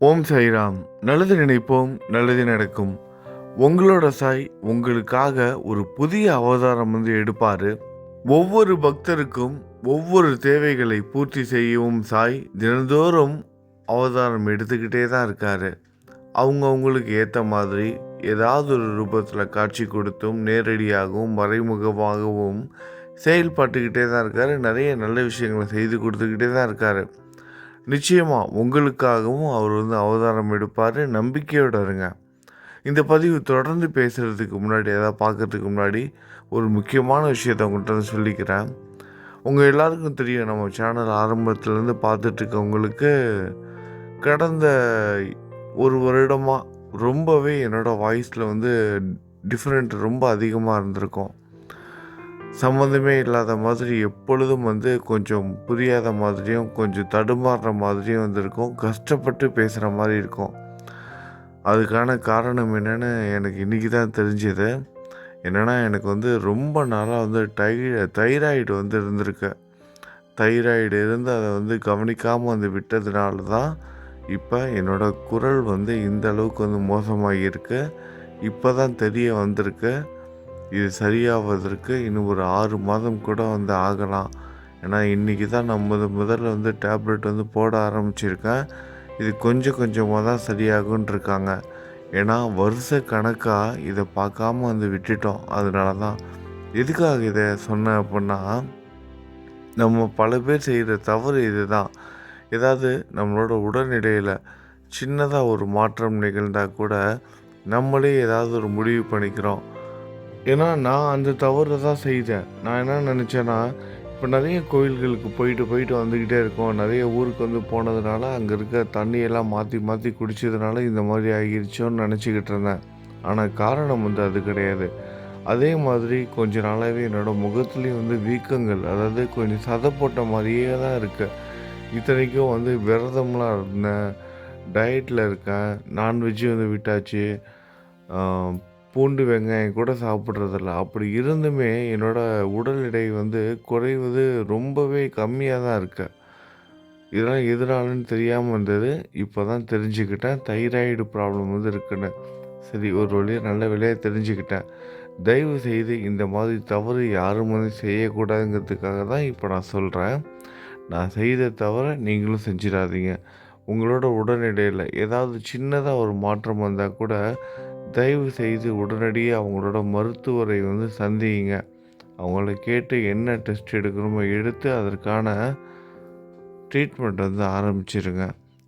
ஓம் சாய்ராம். நல்லது நினைப்போம் நல்லது நடக்கும். உங்களோட சாய் உங்களுக்காக ஒரு புதிய அவதாரம் வந்து எடுப்பாரு. ஒவ்வொரு பக்தருக்கும் ஒவ்வொரு தேவைகளை பூர்த்தி செய்யவும் சாய் தினந்தோறும் அவதாரம் எடுத்துக்கிட்டே தான் இருக்காரு. அவங்க அவங்களுக்கு ஏற்ற மாதிரி ஏதாவது ஒரு ரூபத்தில் காட்சி கொடுத்தும் நேரடியாகவும் மறைமுகமாகவும் செயல்பட்டுக்கிட்டே தான் இருக்காரு. நிறைய நல்ல விஷயங்களை செய்து கொடுத்துக்கிட்டே தான் இருக்காரு. நிச்சயமாக உங்களுக்காகவும் அவர் வந்து அவதாரம் எடுப்பார். நம்பிக்கையோடு இருங்க. இந்த பதிவு தொடர்ந்து பேசுகிறதுக்கு முன்னாடி எதாவது பார்க்கறதுக்கு முன்னாடி ஒரு முக்கியமான விஷயத்த உங்கள்கிட்ட வந்து சொல்லிக்கிறேன். உங்கள் எல்லாருக்கும் தெரியும் நம்ம சேனல் ஆரம்பத்துலேருந்து பார்த்துட்ருக்கவங்களுக்கு கடந்த ஒரு வருடமாக ரொம்பவே என்னோடய வாய்ஸில் வந்து டிஃப்ரெண்ட் ரொம்ப அதிகமாக இருந்திருக்கும். சம்மந்தமே இல்லாத மாதிரி எப்பொழுதும் வந்து கொஞ்சம் புரியாத மாதிரியும் கொஞ்சம் தடுமாறுற மாதிரியும் வந்திருக்கும். கஷ்டப்பட்டு பேசுகிற மாதிரி இருக்கும். அதுக்கான காரணம் என்னென்னு எனக்கு இன்றைக்கி தான் தெரிஞ்சது. என்னென்னா எனக்கு வந்து ரொம்ப நாளாக வந்து டை தைராய்டு வந்து இருந்திருக்கு. தைராய்டு இருந்து அதை வந்து கவனிக்காமல் வந்து விட்டதுனால தான் இப்போ என்னோடய குரல் வந்து இந்த அளவுக்கு வந்து மோசமாகியிருக்கு இப்போ தான் தெரிய வந்திருக்கு. இது சரியாவதற்கு இன்னும் ஒரு ஆறு மாதம் கூட வந்து ஆகலாம். ஏன்னா இன்றைக்கி தான் நான் முத முதல்ல வந்து டேப்லெட் வந்து போட ஆரம்பிச்சிருக்கேன். இது கொஞ்சம் கொஞ்சமாக தான் சரியாகும்னு இருக்காங்க. ஏன்னா வருஷ கணக்காக இதை பார்க்காம வந்து விட்டுட்டோம். அதனால தான். எதுக்காக இதை சொன்னேன் அப்படின்னா நம்ம பல பேர் செய்கிற தவறு இதுதான். ஏதாவது நம்மளோட உடல்நிலையில் சின்னதாக ஒரு மாற்றம் நிகழ்ந்தால் கூட நம்மளே ஏதாவது ஒரு முடிவு பண்ணிக்கிறோம். ஏன்னா நான் அந்த தவறை தான் செய்தேன். நான் என்ன நினச்சேன்னா இப்போ நிறைய கோயில்களுக்கு போயிட்டு போயிட்டு வந்துக்கிட்டே இருக்கோம். நிறைய ஊருக்கு வந்து போனதுனால அங்கே இருக்க தண்ணியெல்லாம் மாற்றி மாற்றி குடித்ததுனால இந்த மாதிரி ஆகிருச்சோன்னு நினச்சிக்கிட்டு இருந்தேன். ஆனால் காரணம் வந்து அது கிடையாது. அதே மாதிரி கொஞ்ச நாளாகவே என்னோடய முகத்துலேயும் வந்து வீக்கங்கள் அதாவது கொஞ்சம் சதை போட்ட மாதிரியே தான் இருக்குது இத்தனைக்கும் வந்து விரதம்லாம் இருந்தேன். டயட்டில் இருக்கேன். நான்வெஜ்ஜும் வந்து விட்டாச்சு. பூண்டு வெங்காயம் கூட சாப்பிட்றதில்ல. அப்படி இருந்துமே என்னோடய உடல் எடை வந்து குறைவது ரொம்பவே கம்மியாக தான் இருக்கு. இதெல்லாம் எதனாலன்னு தெரியாமல் இருந்தது இப்போ தான் தெரிஞ்சுக்கிட்டேன். தைராய்டு ப்ராப்ளம் வந்து இருக்குன்னு. சரி ஒரு வழியாக நல்ல வழியாக தெரிஞ்சுக்கிட்டேன். தயவு செய்து இந்த மாதிரி தவறு யாரும் வந்து செய்யக்கூடாதுங்கிறதுக்காக தான் இப்போ நான் சொல்கிறேன் நான் செய்த தவிர நீங்களும் செஞ்சிடாதீங்க. உங்களோட உடல்நிலையில் ஏதாவது சின்னதாக ஒரு மாற்றம் வந்தால் கூட தயவு செய்து உடனடியாக அவங்களோட மருத்துவரை வந்து சந்திங்க அவங்கள கேட்டு என்ன டெஸ்ட் எடுக்கணுமோ எடுத்து அதற்கான ட்ரீட்மெண்ட் வந்து ஆரம்பிச்சிருங்க.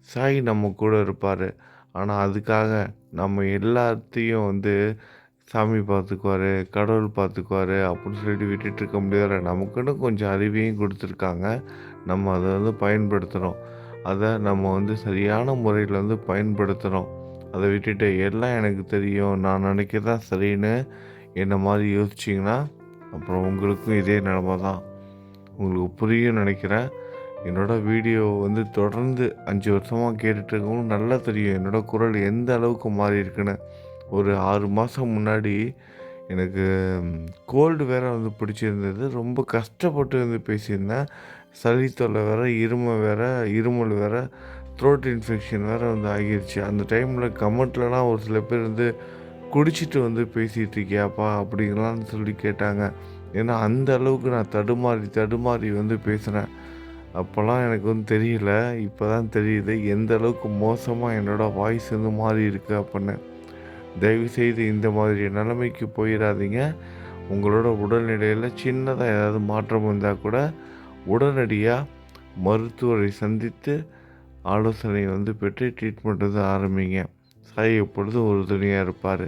சாய் நம்ம கூட இருப்பார். ஆனால் அதுக்காக நம்ம எல்லாத்தையும் வந்து சாமி பார்த்துக்குவார் கடவுள் பார்த்துக்குவாரு அப்படின்னு சொல்லிட்டு விட்டுட்டு இருக்க முடியாது நமக்குன்னு கொஞ்சம் அறிவையும் கொடுத்துருக்காங்க. நம்ம அதை வந்து பயன்படுத்துகிறோம் அதை நம்ம வந்து சரியான முறையில் வந்து பயன்படுத்துகிறோம் அதை விட்டுட்டு எல்லாம் எனக்கு தெரியும். நான் நினைக்கிறதான் சரின்னு என்ன மாதிரி யோசிச்சிங்கன்னா அப்புறம் உங்களுக்கும் இதே நிலமை தான். உங்களுக்கு புரியும் நினைக்கிறேன். என்னோட வீடியோ வந்து தொடர்ந்து அஞ்சு வருஷமாக கேட்டுட்டு நல்லா தெரியும். என்னோடய குரல் எந்த அளவுக்கு மாறி இருக்குன்னு. ஒரு ஆறு மாதம் முன்னாடி எனக்கு கோல்டு வேற வந்து பிடிச்சிருந்தது. ரொம்ப கஷ்டப்பட்டு வந்து பேசியிருந்தேன். சளி தொல்லை வேற இருமல் வேற இருமல் வேற. த்ரோட் இன்ஃபெக்ஷன் வேறு வந்து ஆகிருச்சு. அந்த டைமில் கமெண்ட்லலாம் ஒரு சில பேர் வந்து குடிச்சிட்டு வந்து பேசிகிட்டு இருக்கியாப்பா அப்படிங்கலாம் சொல்லி கேட்டாங்க. ஏன்னா அந்த அளவுக்கு நான் தடுமாறி தடுமாறி வந்து பேசுகிறேன் அப்போல்லாம் எனக்கு வந்து தெரியல. இப்போ தான் தெரியுது எந்த அளவுக்கு மோசமாக என்னோடய வாய்ஸ் வந்து மாறி இருக்கு அப்படின்னு. தயவுசெய்து இந்த மாதிரி நிலைமைக்கு போயிடாதீங்க. உங்களோட உடல்நிலையில் சின்னதாக ஏதாவது மாற்றம் வந்தால் கூட உடனடியாக மருத்துவரை சந்தித்து ஆலோசனை வந்து பெற்று ட்ரீட்மெண்ட் வந்து ஆரம்பிங்க. சாய் எப்பொழுதும் ஒரு துணியாக இருப்பார்.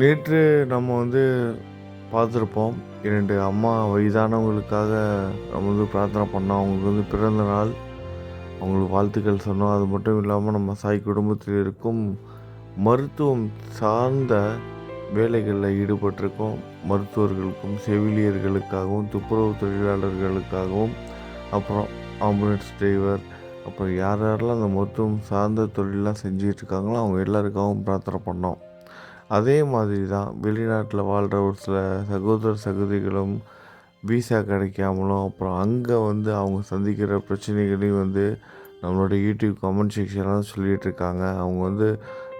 நேற்று நம்ம வந்து பார்த்துருப்போம். இரண்டு அம்மா வயதானவங்களுக்காக நம்ம வந்து பிரார்த்தனை பண்ணோம். அவங்களுக்கு வந்து பிறந்த நாள் அவங்களுக்கு வாழ்த்துக்கள் சொன்னோம். அது மட்டும் இல்லாமல் நம்ம சாய் குடும்பத்தில் இருக்கும் மருத்துவம் சார்ந்த வேலைகளில் ஈடுபட்டிருக்கோம். மருத்துவர்களுக்கும் செவிலியர்களுக்காகவும் துப்புரவு தொழிலாளர்களுக்காகவும் அப்புறம் ஆம்புலன்ஸ் டிரைவர் அப்போ யார் யாரெல்லாம் அந்த மருத்துவம் சார்ந்த தொழிலெலாம் செஞ்சிகிட்ருக்காங்களோ அவங்க எல்லாருக்காகவும் பிரார்த்தனை பண்ணோம். அதே மாதிரி தான் வெளிநாட்டில் வாழ்கிற ஒரு சில சகோதர சகோதரிகளும் விசா கிடைக்காமலும் அப்புறம் அங்கே வந்து அவங்க சந்திக்கிற பிரச்சனைகளையும் வந்து நம்மளோட யூடியூப் கமெண்ட் செக்ஷன்லாம் சொல்லிகிட்டு இருக்காங்க அவங்க வந்து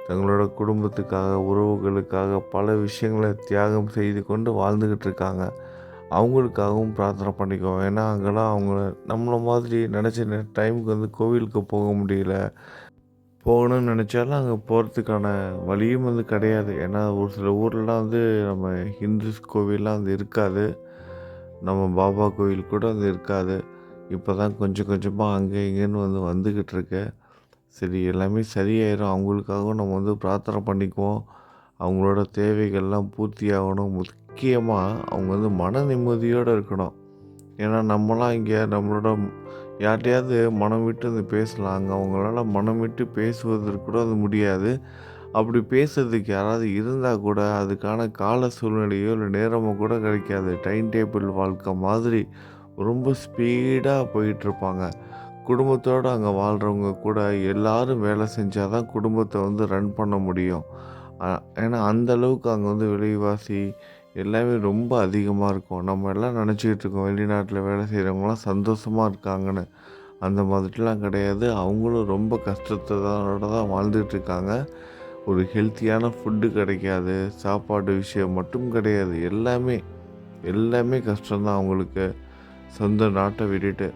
தங்களோட குடும்பத்துக்காக உறவுகளுக்காக பல விஷயங்களை தியாகம் செய்து கொண்டு வாழ்ந்துக்கிட்டு இருக்காங்க அவங்களுக்காகவும் பிரார்த்தனை பண்ணிக்குவோம். ஏன்னா அங்கெல்லாம் அவங்க நம்மளை மாதிரி நினச்ச டைமுக்கு வந்து கோவிலுக்கு போக முடியல. போகணும்னு நினச்சாலும் அங்கே போகிறதுக்கான வழியும் வந்து கிடையாது. ஏன்னா ஒரு சில ஊர்லலாம் வந்து நம்ம ஹிந்துஸ் கோவில்லாம் வந்து இருக்காது. நம்ம பாபா கோவில் கூட வந்து இருக்காது. இப்போ தான் கொஞ்சம் கொஞ்சமாக அங்கே இங்கேன்னு வந்து வந்துக்கிட்டு இருக்கு. சரி எல்லாமே சரியாயிரும். அவங்களுக்காகவும் நம்ம வந்து பிரார்த்தனை பண்ணிக்குவோம். அவங்களோட தேவைகள்லாம் பூர்த்தி ஆகணும். முக்கியமாக அவங்க வந்து மன நிம்மதியோடு இருக்கணும். ஏன்னா நம்மலாம் இங்கே நம்மளோட யார்கிட்டயாவது மனம் விட்டு வந்து பேசலாம். அங்கே அவங்களால மனம் விட்டு பேசுவதற்கு கூட அது முடியாது. அப்படி பேசுறதுக்கு யாராவது இருந்தால் கூட அதுக்கான கால சூழ்நிலையோ இல்லை நேரமோ கூட கிடைக்காது. டைம் டேபிள் வாழ்க்கை மாதிரி ரொம்ப ஸ்பீடாக போயிட்டுருப்பாங்க குடும்பத்தோடு அங்கே வாழ்கிறவங்க கூட எல்லாரும் வேலை செஞ்சால் தான் குடும்பத்தை வந்து ரன் பண்ண முடியும். ஏன்னா அந்த அளவுக்கு அங்கே வந்து விலைவாசி எல்லாமே ரொம்ப அதிகமாக இருக்கும். நம்ம எல்லாம் நினச்சிக்கிட்டு இருக்கோம் வெளிநாட்டில் வேலை செய்கிறவங்களாம் சந்தோஷமாக இருக்காங்கன்னு. அந்த மாதிரிலாம் கிடையாது. அவங்களும் ரொம்ப கஷ்டத்தோட தான் வாழ்ந்துட்டுருக்காங்க ஒரு ஹெல்த்தியான ஃபுட்டு கிடைக்காது. சாப்பாடு விஷயம் மட்டும் கிடையாது. எல்லாமே எல்லாமே கஷ்டம்தான் அவங்களுக்கு. சொந்த நாட்டை விட்டுட்டு.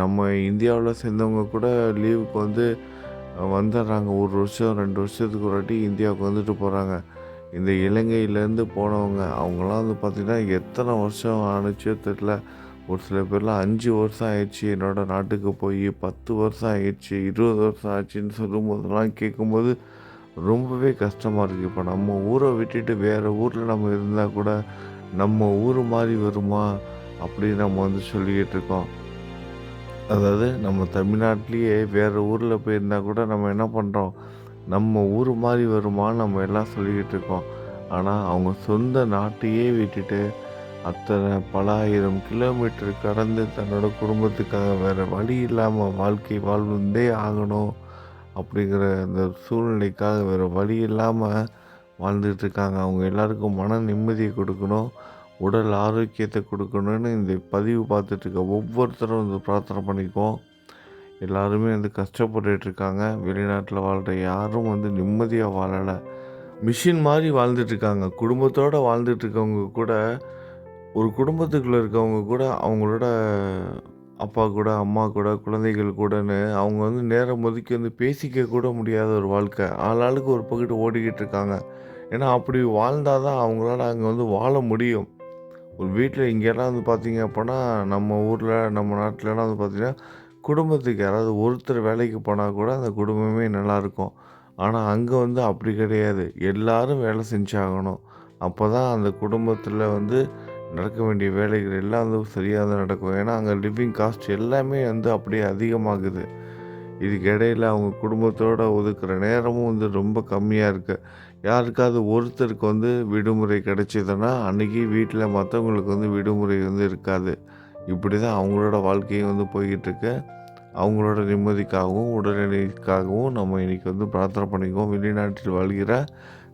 நம்ம இந்தியாவில் சேர்ந்தவங்க கூட லீவுக்கு வந்து வந்துடுறாங்க ஒரு வருஷம் ரெண்டு வருஷத்துக்கு ஒரு வாட்டி இந்தியாவுக்கு வந்துட்டு போகிறாங்க இந்த இலங்கையிலேருந்து போனவங்க அவங்களாம் வந்து பார்த்திங்கன்னா எத்தனை வருஷம் ஆணுச்சோ தெரில ஒரு சில பேர்லாம் அஞ்சு வருஷம் ஆயிடுச்சு என்னோடய நாட்டுக்கு போய் பத்து வருஷம் ஆயிடுச்சு இருபது வருஷம் ஆச்சுன்னு சொல்லும்போதெல்லாம் கேட்கும்போது ரொம்பவே கஷ்டமாக இருக்குது இப்போ நம்ம ஊரை விட்டுட்டு வேறு ஊரில் நம்ம இருந்தால் கூட நம்ம ஊர் மாதிரி வருமா அப்படின்னு நம்ம வந்து சொல்லிக்கிட்டு இருக்கோம். அதாவது நம்ம தமிழ்நாட்டிலேயே வேறு ஊரில் போயிருந்தால் கூட நம்ம என்ன பண்ணுறோம் நம்ம ஊர் மாதிரி வருமான்னு நம்ம எல்லாம் சொல்லிக்கிட்டு இருக்கோம். ஆனால் அவங்க சொந்த நாட்டையே விட்டுட்டு அத்தனை பல ஆயிரம் கிலோமீட்டர் கடந்து தன்னோட குடும்பத்துக்காக வேறு வழி இல்லாமல் வாழ்க்கை வாழ்ந்தே ஆகணும் அப்படிங்கிற அந்த சூழ்நிலைக்காக வேறு வழி இல்லாமல் வாழ்ந்துட்டு இருக்காங்க. அவங்க எல்லாருக்கும் மன நிம்மதியை கொடுக்கணும் உடல் ஆரோக்கியத்தை கொடுக்கணும்னு இந்த பதிவு பார்த்துட்டு இருக்க ஒவ்வொருத்தரும் வந்து பிரார்த்தனை பண்ணிக்குவோம். எல்லாருமே வந்து கஷ்டப்பட்டுட்டு இருக்காங்க வெளிநாட்டில் வாழ்கிற யாரும் வந்து நிம்மதியாக வாழலை. மிஷின் மாதிரி வாழ்ந்துட்டுருக்காங்க குடும்பத்தோடு வாழ்ந்துட்டுருக்கவங்க கூட ஒரு குடும்பத்துக்குள்ளே இருக்கவங்க கூட அவங்களோட அப்பா கூட அம்மா கூட குழந்தைகள் கூடன்னு அவங்க வந்து நேரம் ஒதுக்கி வந்து பேசிக்க கூட முடியாத ஒரு வாழ்க்கை. ஆளாளுக்கு ஒரு பக்கத்து ஓடிக்கிட்டு இருக்காங்க ஏன்னா அப்படி வாழ்ந்தால் தான் அவங்களால அங்கே வந்து வாழ முடியும். ஒரு வீட்டில் இங்கெல்லாம் வந்து பார்த்தீங்க அப்படின்னா நம்ம ஊரில் நம்ம நாட்டிலலாம் வந்து பார்த்திங்கன்னா குடும்பத்துக்கு யாராவது ஒருத்தர் வேலைக்கு போனால் கூட அந்த குடும்பமே நல்லாயிருக்கும். ஆனால் அங்கே வந்து அப்படி கிடையாது. எல்லாரும் வேலை செஞ்சாகணும். அப்போ தான் அந்த குடும்பத்தில் வந்து நடக்க வேண்டிய வேலைகள் எல்லாம் வந்து சரியாக தான் நடக்கும். ஏன்னா அங்கே லிவிங் காஸ்ட் எல்லாமே வந்து அப்படியே அதிகமாகுது. இதுக்கு அவங்க குடும்பத்தோடு ஒதுக்குற நேரமும் வந்து ரொம்ப கம்மியாக இருக்குது யாருக்காவது ஒருத்தருக்கு வந்து விடுமுறை கிடைச்சிதுன்னா அன்றைக்கி வீட்டில் மற்றவங்களுக்கு வந்து விடுமுறை வந்து இருக்காது. இப்படி தான் அவங்களோட வாழ்க்கையும் வந்து போய்கிட்டு இருக்கு. அவங்களோட நிம்மதிக்காகவும் உடல்நிலைக்காகவும் நம்ம இன்றைக்கி வந்து பிரார்த்தனை பண்ணிக்குவோம். வெளிநாட்டில் வாழ்கிற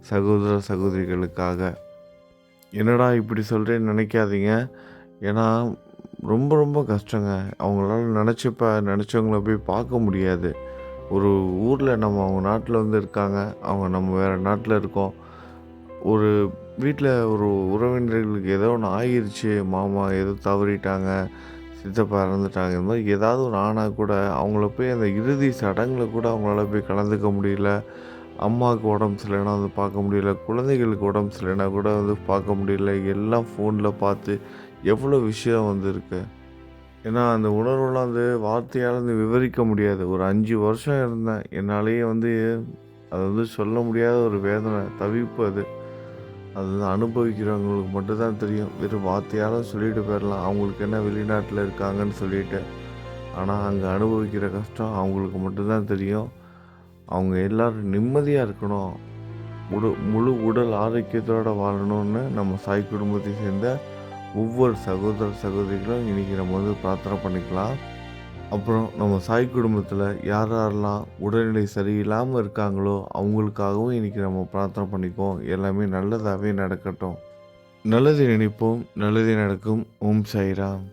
சகோதர சகோதரிகளுக்காக. என்னடா இப்படி சொல்கிறேன்னு நினைக்காதீங்க. ஏன்னா ரொம்ப ரொம்ப கஷ்டங்க. அவங்களால நினச்சப்ப நினச்சவங்கள போய் பார்க்க முடியாது. ஒரு ஊரில் நம்ம அவங்க நாட்டில் வந்து இருக்காங்க. அவங்க நம்ம வேறு நாட்டில் இருக்கோம். ஒரு வீட்டில் ஒரு உறவினர்களுக்கு ஏதோ ஒன்று ஆகிருச்சு மாமா ஏதோ தவறிட்டாங்க. சித்தப்பா இறந்துட்டாங்க. இந்த மாதிரி ஏதாவது ஒரு ஆனால் கூட அவங்கள போய் அந்த இறுதி சடங்குல கூட அவங்களால போய் கலந்துக்க முடியல. அம்மாவுக்கு உடம்பு சரியில்லைன்னா வந்து பார்க்க முடியல. குழந்தைகளுக்கு உடம்பு சரியில்லைனா கூட வந்து பார்க்க முடியல. எல்லாம் ஃபோனில் பார்த்து எவ்வளோ விஷயம் வந்துருக்கு ஏன்னா அந்த உணர்வுலாம் வந்து வார்த்தையால் வந்து விவரிக்க முடியாது. ஒரு அஞ்சு வருஷம் இருந்தேன். என்னாலேயே வந்து அது வந்து சொல்ல முடியாத ஒரு வேதனை தவிப்பு அது. அது அனுபவிக்கிறவங்களுக்கு மட்டும்தான் தெரியும். வெறும் வார்த்தையால் சொல்லிட்டு போயிடலாம். அவங்களுக்கு என்ன வெளிநாட்டில் இருக்காங்கன்னு சொல்லிட்டு. ஆனால் அங்கே அனுபவிக்கிற கஷ்டம் அவங்களுக்கு மட்டும்தான் தெரியும். அவங்க எல்லோரும் நிம்மதியாக இருக்கணும். உடு முழு உடல் ஆரோக்கியத்தோடு வாழணும்னு நம்ம சாய் குடும்பத்தை சேர்ந்த ஒவ்வொரு சகோதர சகோதரிகளும் இன்றைக்கி நம்ம வந்து பிரார்த்தனை பண்ணிக்கலாம். அப்புறம் நம்ம சாய் குடும்பத்தில் யார் யாரெல்லாம் உடல்நிலை சரியில்லாமல் இருக்காங்களோ அவங்களுக்காகவும் இன்றைக்கி நம்ம பிரார்த்தனை பண்ணிக்குவோம். எல்லாமே நல்லதாகவே நடக்கட்டும். நல்லது நினைப்போம் நல்லது நடக்கும். ஓம் சாய்ராம்.